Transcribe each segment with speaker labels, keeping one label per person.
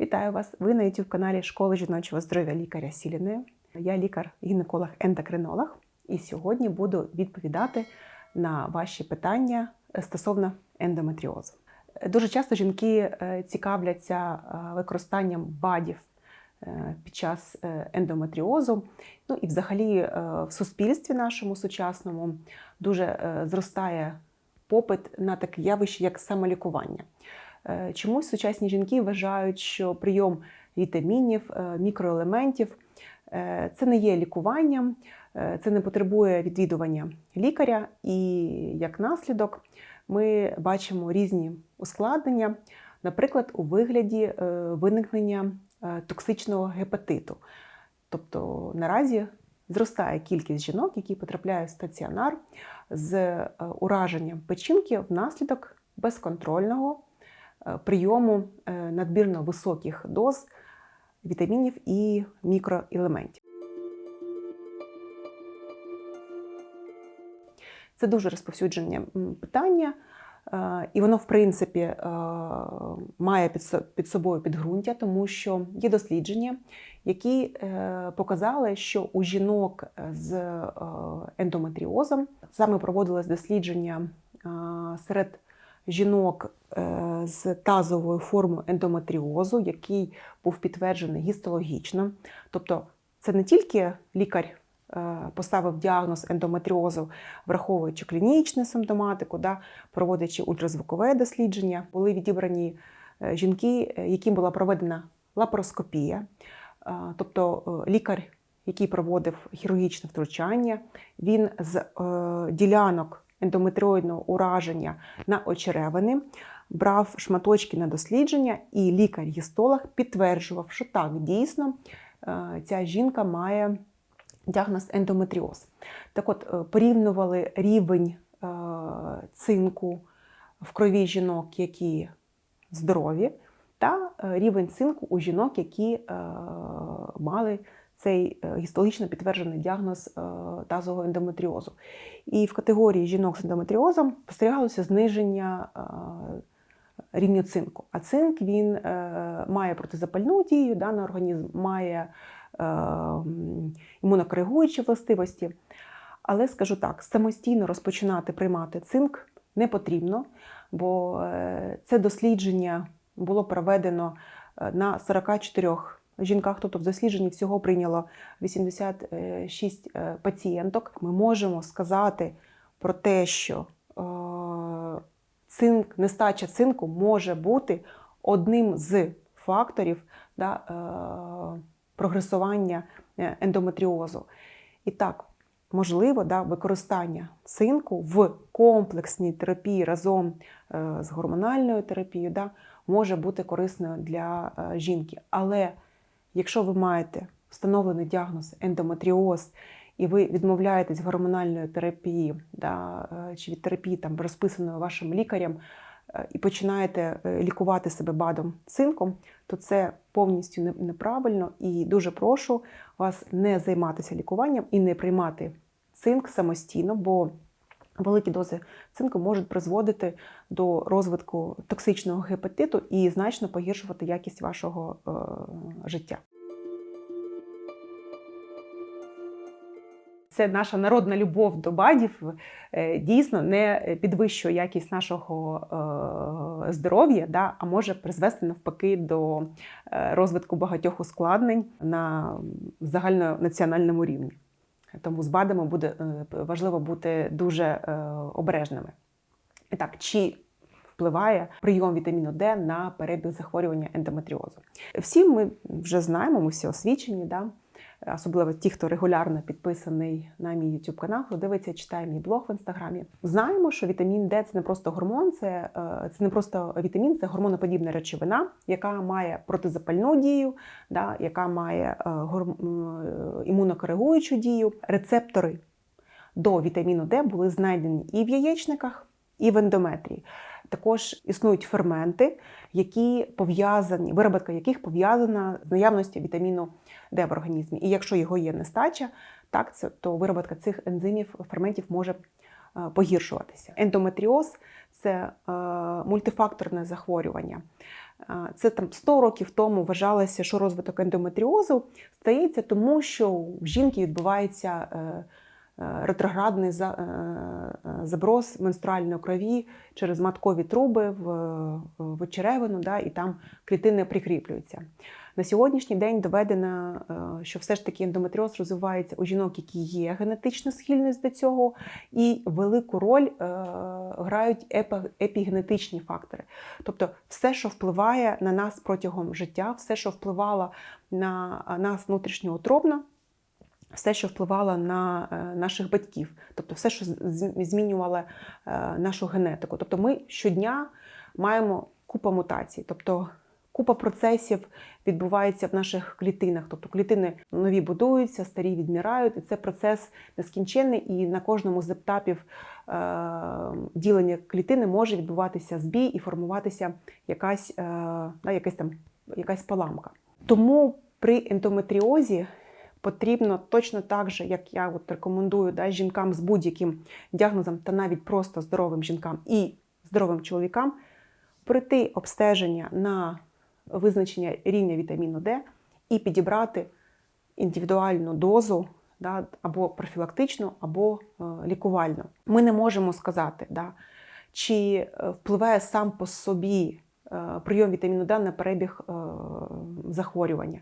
Speaker 1: Вітаю вас! Ви на youtube каналі Школи жіночого здоров'я лікаря Сіліної. Я лікар-гінеколог ендокринолог і сьогодні буду відповідати на ваші питання стосовно ендометріозу. Дуже часто жінки е, цікавляться е, використанням БАДів е, під час ендометріозу. Ну і взагалі в суспільстві нашому сучасному дуже зростає попит на таке явище, як самолікування. Е, Чомусь сучасні жінки вважають, що прийом вітамінів, е, мікроелементів е, це не є лікуванням, це не потребує відвідування лікаря, і як наслідок ми бачимо різні ускладнення, наприклад, у вигляді виникнення токсичного гепатиту. Тобто наразі зростає кількість жінок, які потрапляють в стаціонар з ураженням печінки внаслідок безконтрольного прийому е, надмірно високих доз вітамінів і мікроелементів. Це дуже розповсюджене питання, е, і воно, в принципі, е, має під собою підґрунтя, тому що є дослідження, які е, показали, що у жінок з е, ендометріозом саме проводилось дослідження е, серед жінок е, з тазовою формою ендометріозу, який був підтверджений гістологічно. Тобто, це не тільки лікар е, поставив діагноз ендометріозу, враховуючи клінічну симптоматику, да, проводячи ультразвукове дослідження, були відібрані е, жінки, яким була проведена лапароскопія, тобто лікар, який проводив хірургічне втручання, він з ділянок ендометріоїдного ураження на очеревини брав шматочки на дослідження, і лікар-гістолог підтверджував, що так, дійсно е, ця жінка має діагноз ендометріоз. Так от, е, порівнювали рівень е, цинку в крові жінок, які здорові, та рівень цинку у жінок, які мали цей е, гістологічно підтверджений діагноз е, тазового ендометріозу. І в категорії жінок з ендометріозом спостерігалося зниження е, рівня цинку. А цинк він має протизапальну дію да, на організм, має імунокоригуючі властивості. Але скажу так: самостійно розпочинати приймати цинк не потрібно, бо це дослідження було проведено на 44 жінках, тобто в дослідженні всього прийняло 86 е, пацієнток. Ми можемо сказати про те, що е, цинк, нестача цинку може бути одним з факторів да, е, прогресування е, ендометріозу. І так, можливо, да, використання цинку в комплексній терапії разом е, з гормональною терапією да, може бути корисною для е, жінки. Але якщо ви маєте встановлений діагноз ендометріоз, і ви відмовляєтесь гормональної терапії да, е, чи від терапії там, розписаної вашим лікарем, е, і починаєте е, лікувати себе БАДом цинком, то це повністю неправильно. І дуже прошу вас не займатися лікуванням і не приймати цинк самостійно, бо великі дози цинку можуть призводити до розвитку токсичного гепатиту і значно погіршувати якість вашого е, життя. Це наша народна любов до БАДів е, дійсно не підвищує якість нашого е, здоров'я, да, а може призвести навпаки до е, розвитку багатьох ускладнень на загальнонаціональному рівні. Тому з БАДами буде е, важливо бути дуже е, обережними. І так, чи впливає прийом вітаміну Д на перебіг захворювання ендометріозу? Всі ми вже знаємо, ми всі освічені, да? Особливо ті, хто регулярно підписаний на мій YouTube канал, хто дивиться, читає мій блог в інстаграмі. Знаємо, що вітамін Д це не просто гормон, це, е, це не просто вітамін, це гормоноподібна речовина, яка має протизапальну дію, да, яка має е, е, імунокоригуючу дію. Рецептори до вітаміну Д були знайдені і в яєчниках, і в ендометрії. Також існують ферменти, які пов'язані, виробітка яких пов'язана з наявністю вітаміну Д в організмі. І якщо його є нестача, так, це, то виробітка цих ензимів, ферментів може е, погіршуватися. Ендометріоз це е, мультифакторне захворювання. Це там 100 років тому вважалося, що розвиток ендометріозу стається тому, що в жінки відбувається е, е, ретроградний за- е, е, заброс менструальної крові через маткові труби в, черевину, да, і там клітини прикріплюються. На сьогоднішній день доведено, е, що все ж таки ендометріоз розвивається у жінок, які є генетично схильні до цього, і велику роль е, грають епі- епігенетичні фактори. Тобто, все, що впливає на нас протягом життя, все, що впливало на нас внутрішньоутробно, все, що впливало на е, наших батьків, тобто все, що змінювало е, нашу генетику. Тобто, ми щодня маємо купу мутацій, тобто купа процесів відбувається в наших клітинах. Тобто клітини нові будуються, старі відмирають, і це процес нескінченний, і на кожному з етапів е, ділення клітини може відбуватися збій і формуватися якась, якась там якась поламка. Тому при ендометріозі потрібно точно так же, як я от рекомендую да, жінкам з будь-яким діагнозом, та навіть просто здоровим жінкам і здоровим чоловікам, пройти обстеження на визначення рівня вітаміну Д і підібрати індивідуальну дозу да, або профілактичну, або е, лікувальну. Ми не можемо сказати, да, чи е, впливає сам по собі е, прийом вітаміну Д на перебіг захворювання.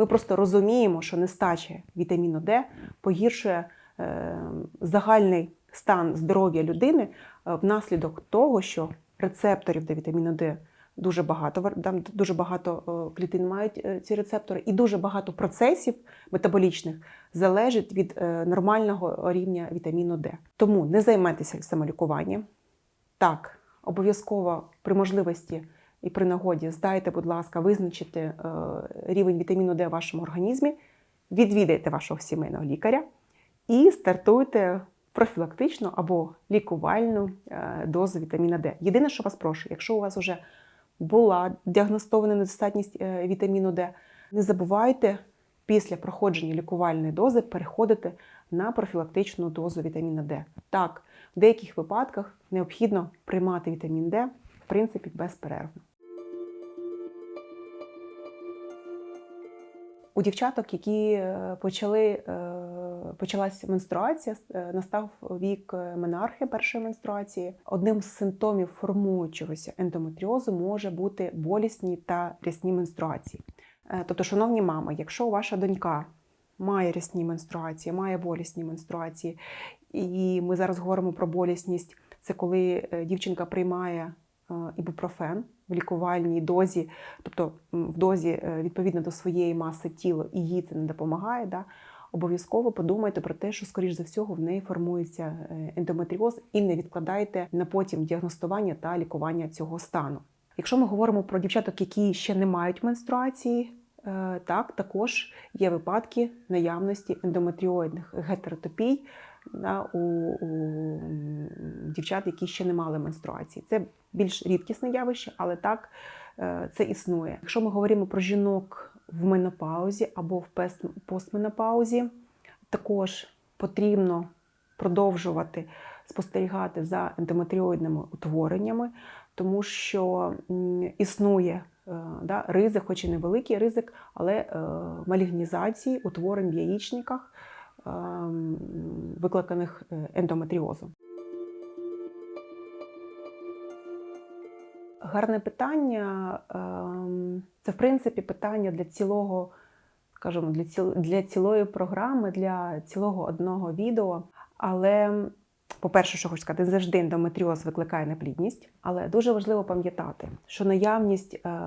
Speaker 1: Ми просто розуміємо, що нестача вітаміну Д погіршує е, загальний стан здоров'я людини е, внаслідок того, що рецепторів до вітаміну Д дуже багато, там дуже багато клітин мають е, ці рецептори, і дуже багато процесів метаболічних залежить від нормального рівня вітаміну Д. Тому не займайтеся самолікуванням. Так, обов'язково при можливості і при нагоді здайте, будь ласка, визначити е, рівень вітаміну Д в вашому організмі, відвідайте вашого сімейного лікаря і стартуйте профілактичну або лікувальну е, дозу вітаміна Д. Єдине, що вас прошу, якщо у вас вже була діагностована недостатність е, вітаміну Д, не забувайте після проходження лікувальної дози переходити на профілактичну дозу вітаміна Д. Так, в деяких випадках необхідно приймати вітамін Д, в принципі, безперервно. У дівчаток, які е, почали, е, почалась менструація, е, настав вік менархи першої менструації. Одним з симптомів формуючогося ендометріозу може бути болісні та рясні менструації. Тобто, шановні мами, якщо ваша донька має рясні менструації, має болісні менструації, і ми зараз говоримо про болісність, це коли дівчинка приймає ібупрофен в лікувальній дозі, тобто в дозі е, відповідно до своєї маси тіла, і їй це не допомагає. Да? Обов'язково подумайте про те, що, скоріш за всього, в неї формується е, ендометріоз, і не відкладайте на потім діагностування та лікування цього стану. Якщо ми говоримо про дівчаток, які ще не мають менструації, так також є випадки наявності ендометріоїдних гетеротопій да, у, у дівчат, які ще не мали менструації. Це більш рідкісне явище, але так е, це існує. Якщо ми говоримо про жінок в менопаузі або в постменопаузі, також потрібно продовжувати спостерігати за ендометріоїдними утвореннями, тому що існує е, да, ризик, хоч і невеликий ризик, але е, малігнізації утворень в яєчниках, е, викликаних е, ендометріозом. Гарне питання. Це, в принципі, питання для цілого, скажімо, для цілої програми, для цілого одного відео. Але, по-перше, що хочу сказати, завжди ендометріоз викликає неплідність, але дуже важливо пам'ятати, що наявність е,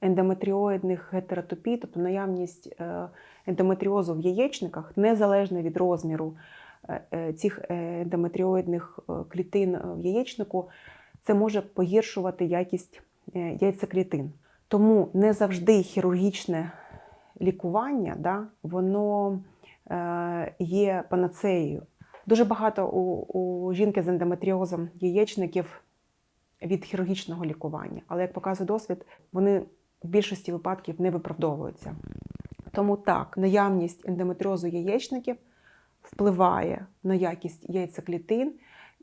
Speaker 1: ендометріоїдних гетеротопій, тобто наявність е, ендометріозу в яєчниках, незалежно від розміру е, цих ендометріоїдних клітин в яєчнику, це може погіршувати якість яйцеклітин. Тому не завжди хірургічне лікування да, воно є панацеєю. Дуже багато у, у жінки з ендометріозом яєчників від хірургічного лікування, але як показує досвід, вони в більшості випадків не виправдовуються. Тому так, наявність ендометріозу яєчників впливає на якість яйцеклітин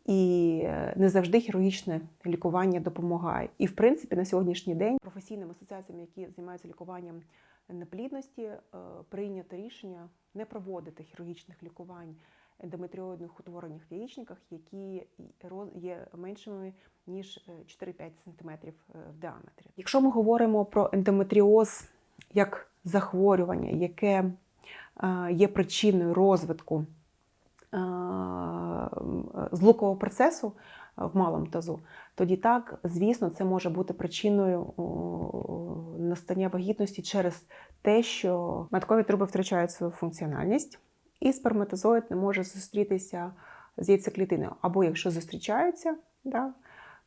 Speaker 1: І е, не завжди хірургічне лікування допомагає. І, в принципі, на сьогоднішній день професійними асоціаціями, які займаються лікуванням неплідності, е, прийнято рішення не проводити хірургічних лікувань ендометріоїдних утворень в яєчниках, які є меншими ніж е, 4-5 см в діаметрі. Якщо ми говоримо про ендометріоз як захворювання, яке е, є причиною розвитку е, злукового процесу е, в малому тазу, тоді так, звісно, це може бути причиною настання вагітності через те, що маткові труби втрачають свою функціональність, і сперматозоїд не може зустрітися з яйцеклітиною. Або якщо зустрічаються, да,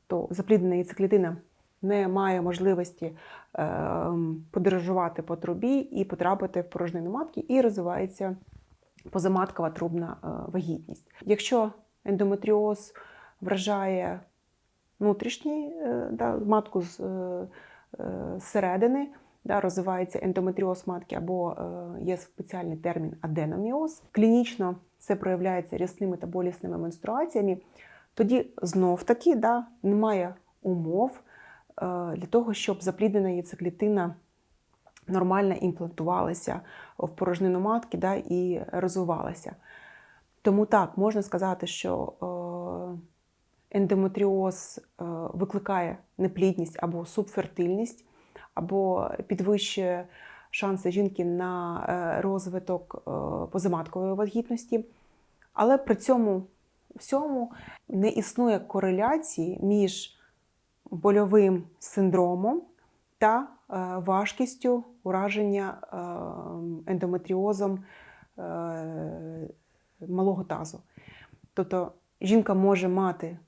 Speaker 1: то запліднена яйцеклітина не має можливості е, подорожувати по трубі і потрапити в порожнину матки, і розвивається позаматкова трубна е, вагітність. Якщо ендометріоз вражає внутрішній е, да, матку з е, зсередини, да, розвивається ендометріоз матки, або е, є спеціальний термін аденоміоз. Клінічно це проявляється рясними та болісними менструаціями. Тоді знов таки да, немає умов е, для того, щоб запліднена яйцеклітина нормально імплантувалася в порожнину матки да, і розвивалася. Тому так, можна сказати, що е, ендометріоз викликає неплідність або субфертильність, або підвищує шанси жінки на е, розвиток е, позаматкової вагітності. Але при цьому всьому не існує кореляції між больовим синдромом та е, важкістю ураження ендометріозом малого тазу. Тобто жінка може мати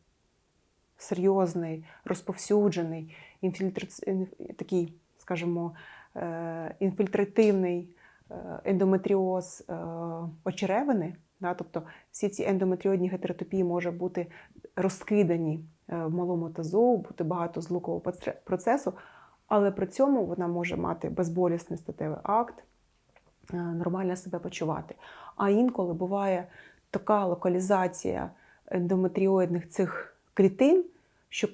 Speaker 1: серйозний, розповсюджений, інфільтрац... такий, скажімо, е, інфільтративний е, ендометріоз е, очеревини. Да? Тобто всі ці ендометріодні гетеротопії можуть бути розкидані в малому тазу, бути багато злукового процесу, але при цьому вона може мати безболісний статевий акт, нормально себе почувати. А інколи буває така локалізація ендометріоїдних цих клітин, що,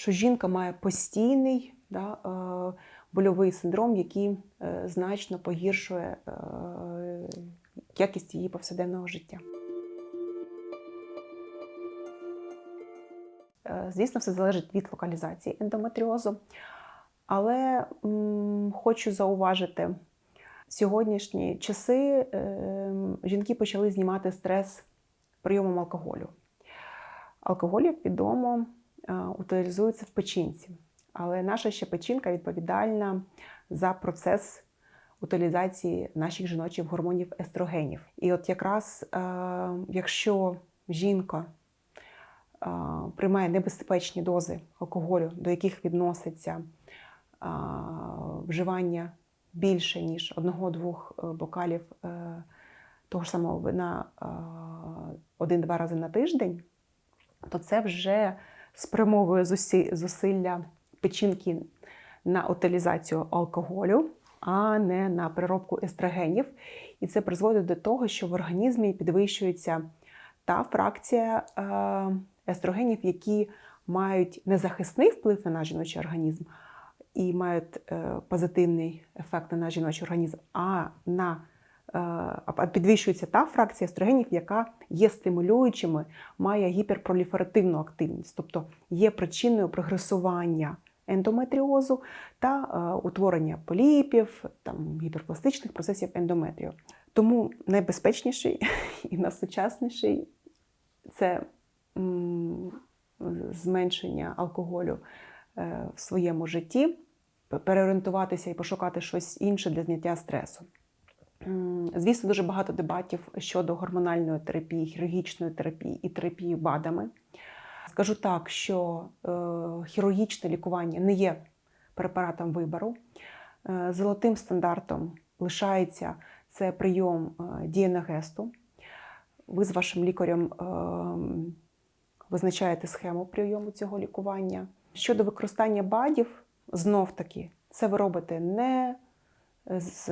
Speaker 1: що жінка має постійний да, е, больовий синдром, який е, значно погіршує е, якість її повсякденного життя. Звісно, все залежить від локалізації ендометріозу. Але м, хочу зауважити, в сьогоднішні часи е, жінки почали знімати стрес прийомом алкоголю. Алкоголь, як відомо, е, утилізується в печінці, але наша ще печінка відповідальна за процес утилізації наших жіночих гормонів естрогенів. І от якраз е, якщо жінка е, приймає небезпечні дози алкоголю, до яких відноситься вживання більше ніж одного-двох бокалів того ж самого вина один-два рази на тиждень, то це вже спрямовує зусилля печінки на утилізацію алкоголю, а не на переробку естрогенів. І це призводить до того, що в організмі підвищується та фракція е, естрогенів, які мають незахисний вплив на жіночий організм і мають е, позитивний ефект на жіночий організм, а на підвищується та фракція естрогенів, яка є стимулюючими, має гіперпроліферативну активність, тобто є причиною прогресування ендометріозу та е, утворення поліпів, там, гіперпластичних процесів ендометрію. Тому найбезпечніший і найсучасніший це зменшення алкоголю е, в своєму житті, переорієнтуватися і пошукати щось інше для зняття стресу. Звісно, дуже багато дебатів щодо гормональної терапії, хірургічної терапії і терапії БАДами. Скажу так, що е, хірургічне лікування не є препаратом вибору. Е, Золотим стандартом лишається це прийом е, дієнагесту. Ви з вашим лікарем визначаєте схему прийому цього лікування. Щодо використання БАДів, знов таки, це ви робите не з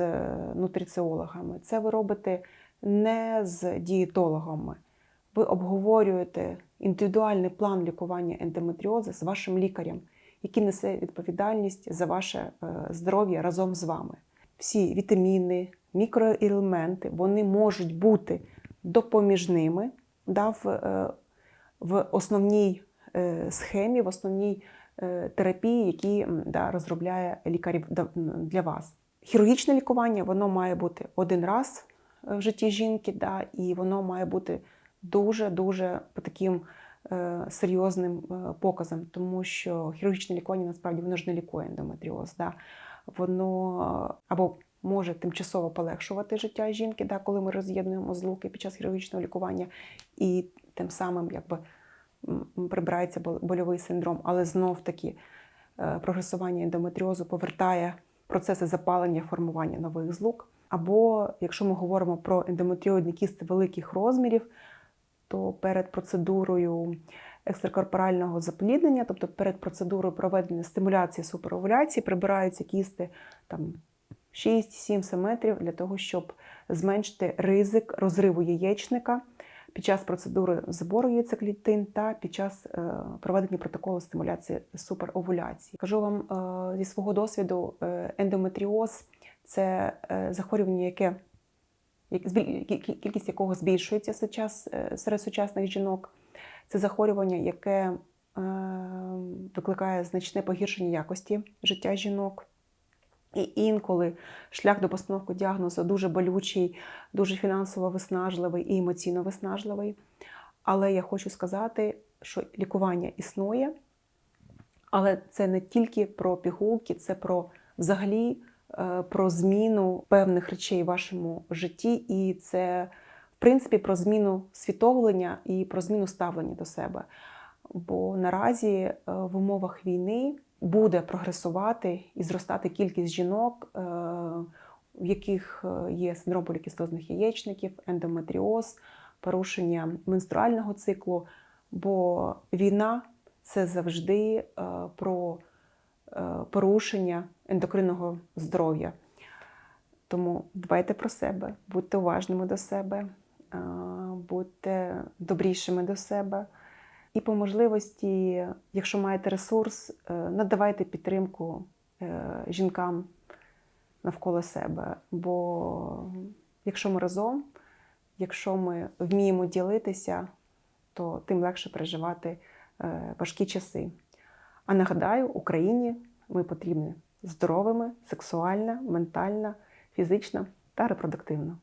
Speaker 1: нутриціологами, це ви робите не з дієтологами. Ви обговорюєте індивідуальний план лікування ендометріозу з вашим лікарем, який несе відповідальність за ваше е, здоров'я разом з вами. Всі вітаміни, мікроелементи вони можуть бути допоміжними да, в, е, в основній е, схемі, в основній е, терапії, які да, розробляє лікар для вас. Хірургічне лікування воно має бути один раз е, в житті жінки, да, і воно має бути дуже-дуже по таким е, серйозним е, показом, тому що хірургічне лікування насправді воно ж не лікує ендометріоз. Да. Воно е, або може тимчасово полегшувати життя жінки, да, коли ми роз'єднуємо злуки під час хірургічного лікування, і тим самим якби прибирається бол- больовий синдром, але знов таки е, прогресування ендометріозу повертає процеси запалення, формування нових злук. Або якщо ми говоримо про ендометріоїдні кісти великих розмірів, то перед процедурою екстракорпорального запліднення, тобто перед процедурою проведення стимуляції суперовуляції, прибираються кісти там 6-7 см для того, щоб зменшити ризик розриву яєчника під час процедури забору яйцеклітин та під час е, проведення протоколу стимуляції суперовуляції. Кажу вам е, зі свого досвіду, е, ендометріоз це захворювання, яке кількість якого збільшується серед сучасних жінок. Це захворювання, яке викликає значне погіршення якості життя жінок. І інколи шлях до постановки діагнозу дуже болючий, дуже фінансово виснажливий і емоційно виснажливий. Але я хочу сказати, що лікування існує, але це не тільки про пігулки, це про взагалі е, про зміну певних речей в вашому житті, і це, в принципі, про зміну світовлення і про зміну ставлення до себе. Бо наразі е, в умовах війни буде прогресувати і зростати кількість жінок, е, в яких е, є синдром полікістозних яєчників, ендометріоз, порушення менструального циклу. Бо війна це завжди е, про порушення ендокринного здоров'я. Тому дбайте про себе, будьте уважними до себе, будьте добрішими до себе. І по можливості, якщо маєте ресурс, е, надавайте підтримку е, жінкам навколо себе. Бо якщо ми разом, якщо ми вміємо ділитися, то тим легше переживати е, важкі часи. А нагадаю, Україні ми потрібні здоровими, сексуально, ментально, фізично та репродуктивно.